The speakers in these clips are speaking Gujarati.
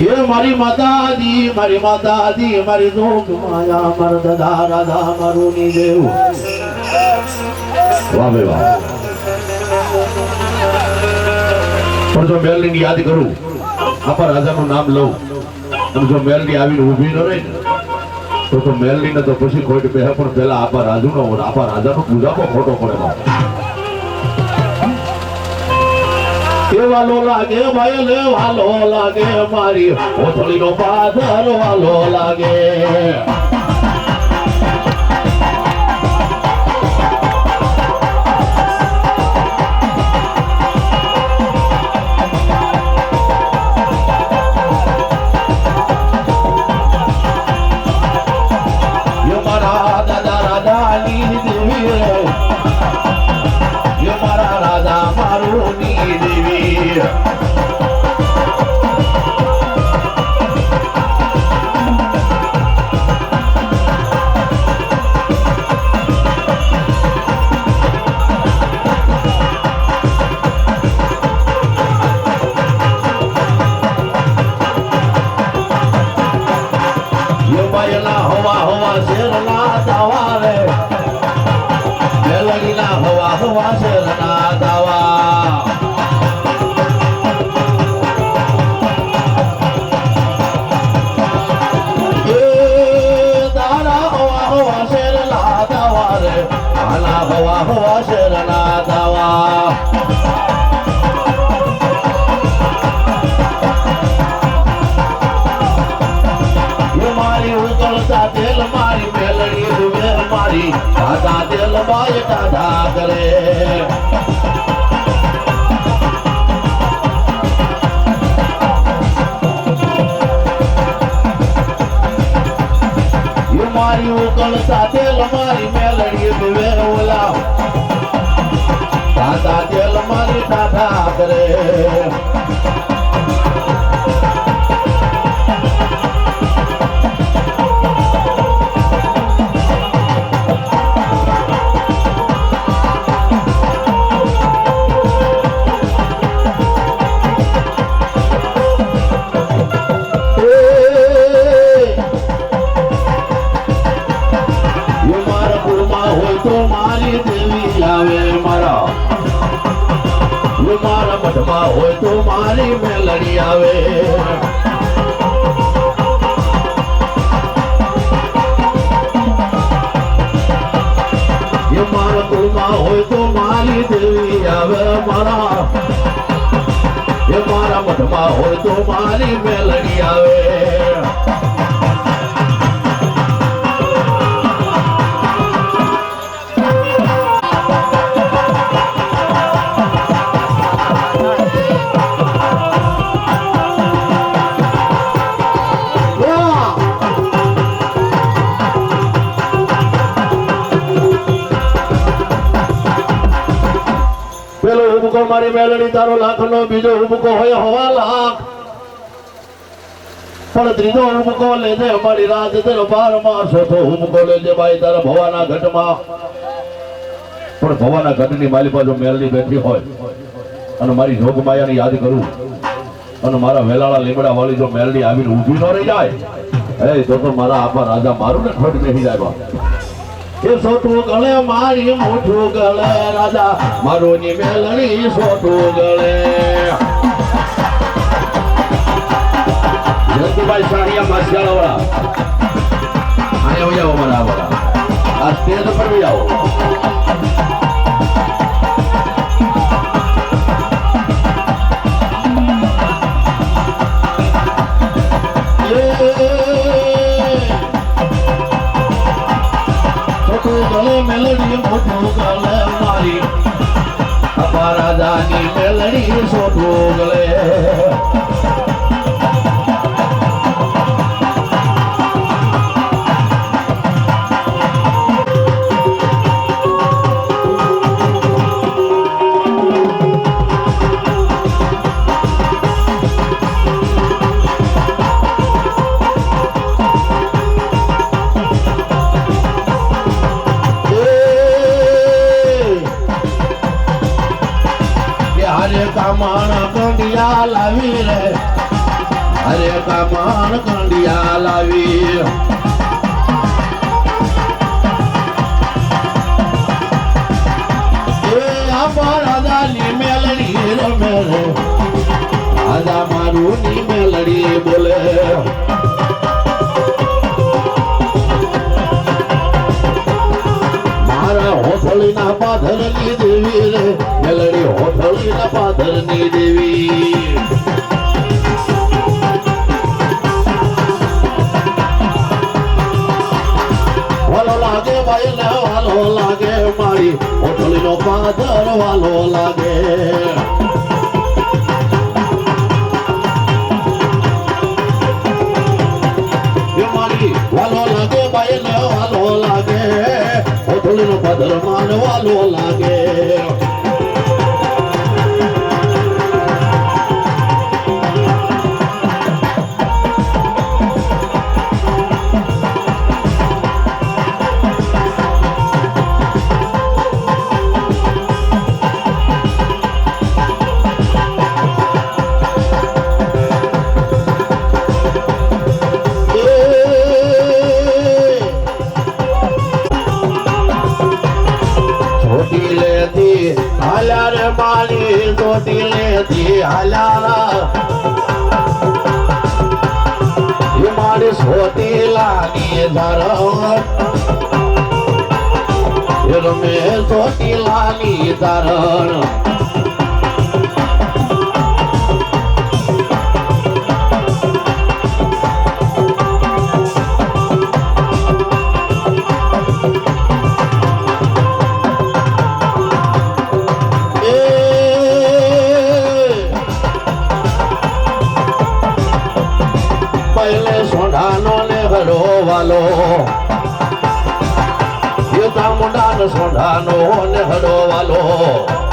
એ મારી માતાજી મારી માતાજી, મારી દોગ માયા, મર દાદા, રાધા મારું ની દેવ. વાહ વાહ. પણ જો મેલની યાદ કરું, આપણા રાજાનું નામ લઉં, અને જો મેલની આવીને ઊભી ન રહી તો તો મેલની ને તો પછી ખોટ બે પણ પેલા આપા રાજુ નો આપા રાજાનો પૂજામાં ખોટો પડે કેવાલો લાગે ભાઈ લે વાલો લાગે મારી. ઓથળી નો પાથર વાલો લાગે. દાદા દિલબાઈ દાદા કરે. મારી ઉકળ સાથે લમારી મેલડી વેરોલા દાદા તેલ મારી દાદા કરે. મારી મેલડી આવે મારી મેલડી તારો લાખનો બીજો ઉબકો હોય હવા લાખ. પણ ત્રીજો લેજે અમારી ભાઈ તારા ભવાના ઘટમાં. પણ ભવાના ઘટની માલી બાજુ મેલની બેઠી હોય. અને મારી જોગમાયાને યાદ કરું. અને મારા વેલાળા લીમડા વાળી જો મેલની આવીને ઊભી ન રહી જાય, એ તો તો મારા આપા રાજા મારું ને ખોટ નહીં જાય. એ સોટું ગળે, મારી મોઠું ગળે, રાજા મારું ની મેલણી સોટું ગળે. જયંતિભાઈ સાણિયા માસિયાળા વાળા અહીંયા આવો મારા વાળા આ સ્ટેજ પર બી આવો. મારી રાજાની મેલડી છોટું ગળે લાવી એ અમારા દાની મેલડી રમે રે આદા મારું ની મેલડી બોલે મારા હોથળીના પાથરની દેવી રે, મેલડી હોથળીના પાથરની દેવી. વાલો લાગે, મારી હોટલીનો પાદર વાલો લાગે. વાલો લાગે ને લાગે, હોટલીનો પાદર માન લાગે. জটিলানি দারণ। એ ચામુંડાનો સોઢાનો ને હડો વાલો.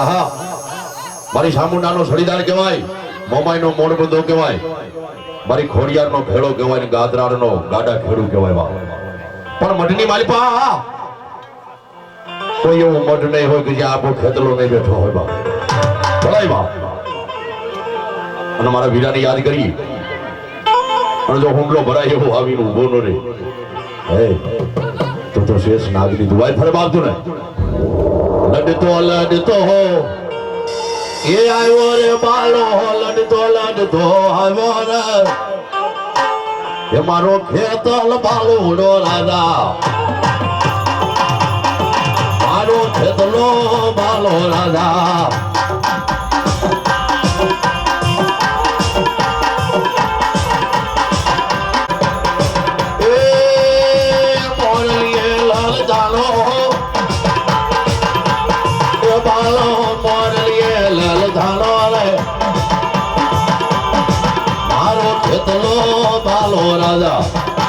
ગુરુકારો રાજા હા મારી સામુંડાનો સળીદાર કહેવાય, મોમાઈનો મોડબંધો કહેવાય, મારી ખોડિયારનો ભેળો કહેવાય ને ગાદરાનો ગાડા ખેડૂ કહેવાય પણ મઢની માલિપા કોઈ એવું મઢ નહીં હોય કે જે આપો ખેતલો નહીં બેઠો હોય બા. ભલાઈ બા. અને મારા વીરાને યાદ કરી. અને જો હુમલો ભરાય એવો આવીને ઊભો ન રે હે. તું શેષ નાગની દુવાઈ ફરે બાપતું ને. લડતો લડતો હો. એ આવ્યો રે બાળો લડતો લડતો આવ્યો રે. એ મારો ખેતલ બાલુડો રાજા. મારો ખેતલો બાળો રાજા. બાલો રાજા એ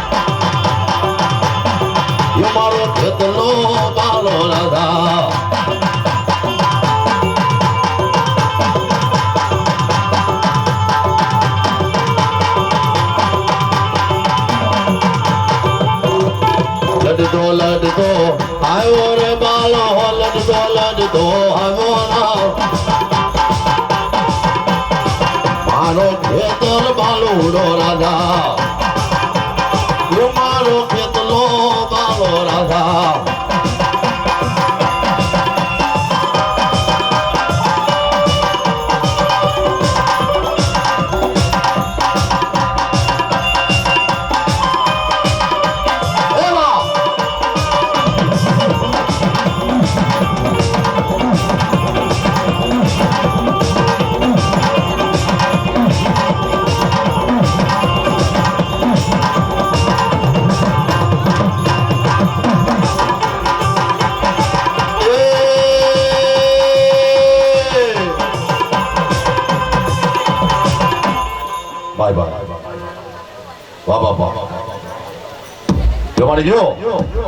જમાડી જો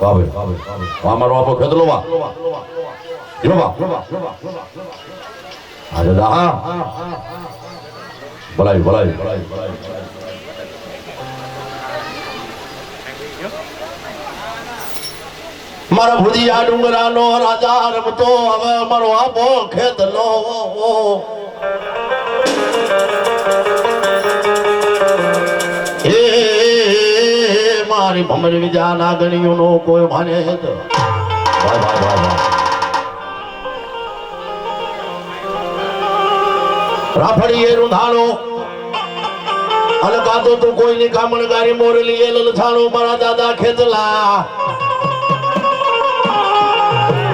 વાહ ભાઈ વાહ મારો આપો ખેતલો વા જો બા. દાદા, હા. બોલાવી બોલાવી મારા ભુજિયા ડુંગરાનો રાજા રમતો. હવે મારો આપો ખેતલો મારી ભમરી વિજા નાગણીઓનો કોઈ માને તો રાફડીએ રૂંધાણો. અને કાતો તું કોઈની કામણગારી મોરલી એ લલછાણો મારા દાદા ખેતલા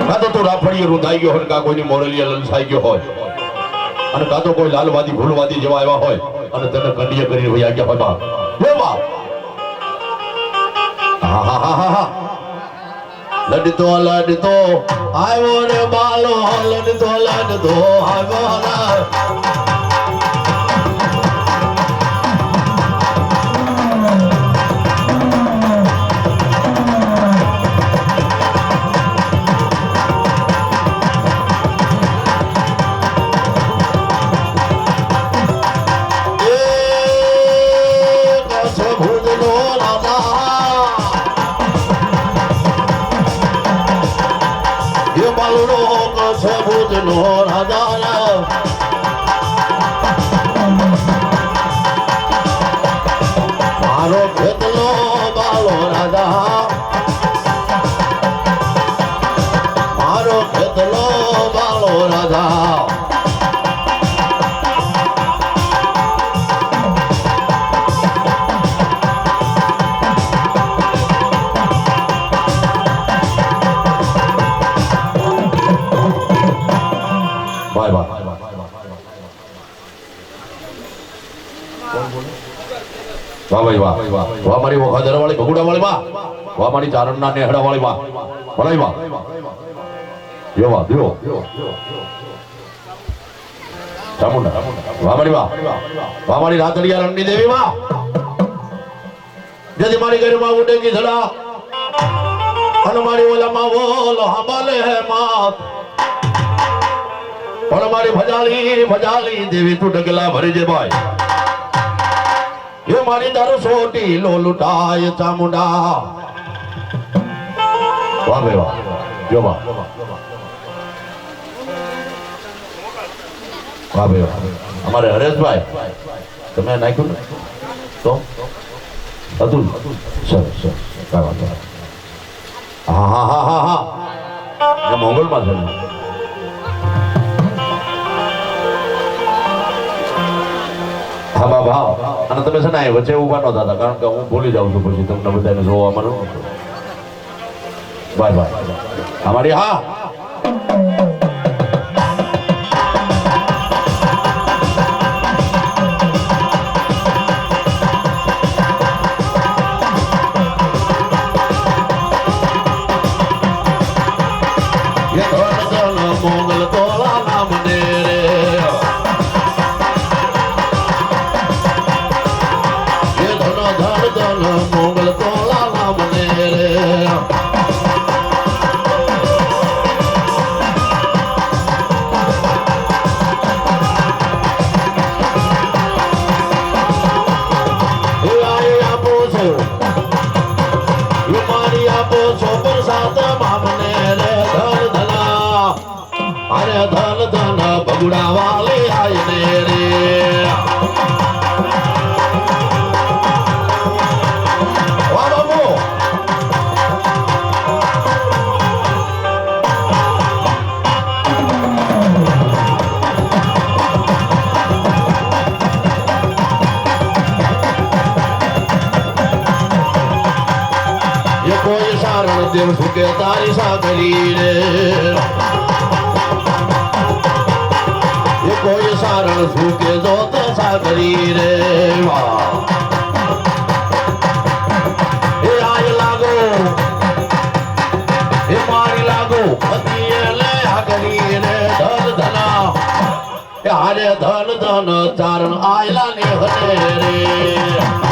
કાતો તું રાફડી એ રૂંધાઈ ગયો હોય કા કોઈની મોરલી એ લલછાઈ ગયો હોય. અને કાતો કોઈ લાલવાદી ભૂલવાદી જેવા આવ્યા હોય અને તેને કંડિયા કરી ભાઈ ગયા હોય બા. લડતો લડતો આવ્યો ને બાલો લડતો લડતો આવ્યો ભાઈ વાહ વાહ મારી વખાદર વાળી ભગુડા વાળી, વાહ. વાહ મારી ચારણના નેહડા વાળી, વાહ. ભલાઈ, વાહ. યો વાહ યો ચામુંડા. વાહ મારી, વાહ. વાહ મારી રાતડિયા રણની દેવી, વાહ. જેથી મારી ઘરમાં ઉડે ગીધડા. અને મારી ઓલામાં બોલો હાંબાલે હે માત પણ મારી ભજાલી ભજાલી દેવી તું ડગલા ભરી જે ભાઈ એ મારી દર સોટી લો લૂંટાય ચામુંડા વાહ ભાઈ વાહ જો વાહ વાહ વાહ અમારે હરેશભાઈ તમે નાખ્યું ને તો અતુલ સરસ સરસ કાંઈ વાંધો. હા હા હા હા હા મોગલમાં છે હા બાબા અને તમે છે ને વચ્ચે ઊભા ન થતા કારણ કે હું ભૂલી જાઉં છું પછી તમને બધાને જોવા મળું બાય બાય. અમારી હા. દેવ સુખે તારી સાગરી રે કોઈ સારણ સુખે જોત સાગરી રે વાહ ધન ધન. ચારણ આયલા ને હરે રે